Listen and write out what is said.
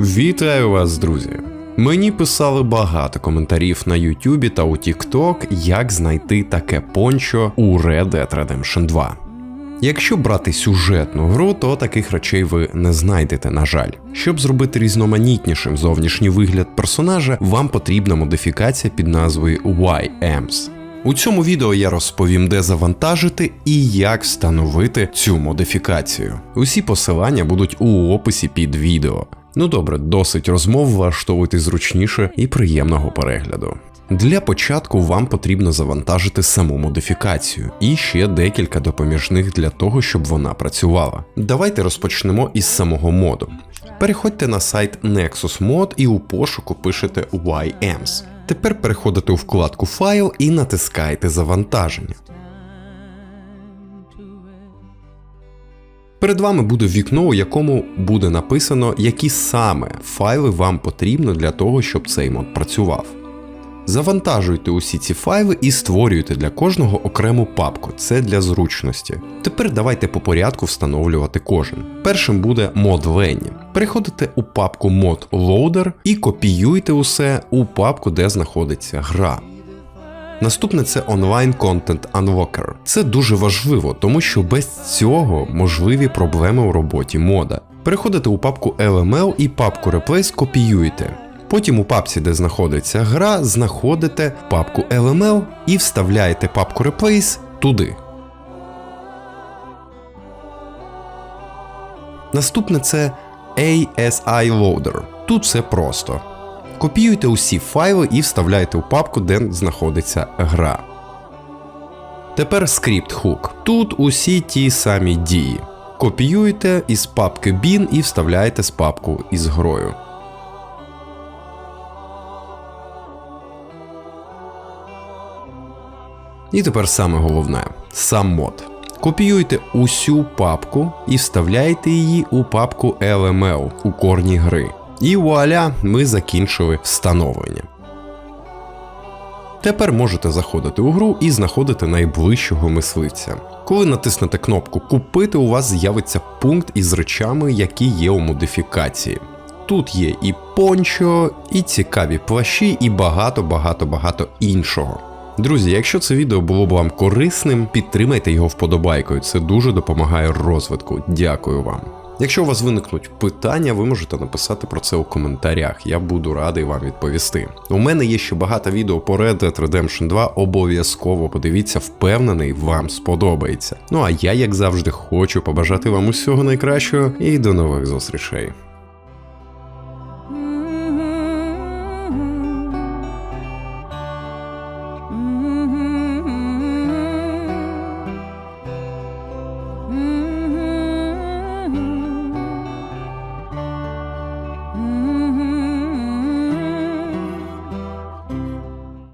Вітаю вас, друзі! Мені писали багато коментарів на Ютубі та у TikTok, як знайти таке пончо у Red Dead Redemption 2. Якщо брати сюжетну гру, то таких речей ви не знайдете, на жаль. Щоб зробити різноманітнішим зовнішній вигляд персонажа, вам потрібна модифікація під назвою YAMS. У цьому відео я розповім, де завантажити і як встановити цю модифікацію. Усі посилання будуть у описі під відео. Ну добре, досить розмов, влаштовуйте зручніше і приємного перегляду. Для початку вам потрібно завантажити саму модифікацію і ще декілька допоміжних для того, щоб вона працювала. Давайте розпочнемо із самого моду. Переходьте на сайт Nexus Mod і у пошуку пишете YAMS. Тепер переходите у вкладку Файл і натискаєте Завантаження. Перед вами буде вікно, у якому буде написано, які саме файли вам потрібно для того, щоб цей мод працював. Завантажуйте усі ці файли і створюйте для кожного окрему папку. Це для зручності. Тепер давайте по порядку встановлювати кожен. Першим буде Lenny. Переходите у папку Mod Loader і копіюйте усе у папку, де знаходиться гра. Наступне це Content Unlocker. Це дуже важливо, тому що без цього можливі проблеми у роботі мода. Переходите у папку LML і папку Replace копіюєте. Потім у папці, де знаходиться гра, знаходите папку LML і вставляєте папку Replace туди. Наступне це ASI Loader. Тут все просто. Копіюйте усі файли і вставляйте у папку, де знаходиться гра. Тепер скрипт Hook. Тут усі ті самі дії. Копіюєте із папки bin і вставляєте з папку із грою. І тепер саме головне сам мод. Копіюйте усю папку і вставляйте її у папку LML у корні гри. І вуаля, ми закінчили встановлення. Тепер можете заходити у гру і знаходити найближчого мисливця. Коли натиснете кнопку Купити, у вас з'явиться пункт із речами, які є у модифікації. Тут є і пончо, і цікаві плащі, і багато-багато багато іншого. Друзі, якщо це відео було б вам корисним, підтримайте його вподобайкою. Це дуже допомагає розвитку. Дякую вам. Якщо у вас виникнуть питання, ви можете написати про це у коментарях. Я буду радий вам відповісти. У мене є ще багато відео по Red Dead Redemption 2. Обов'язково подивіться, впевнений, вам сподобається. Ну а я, як завжди, хочу побажати вам усього найкращого і до нових зустрічей.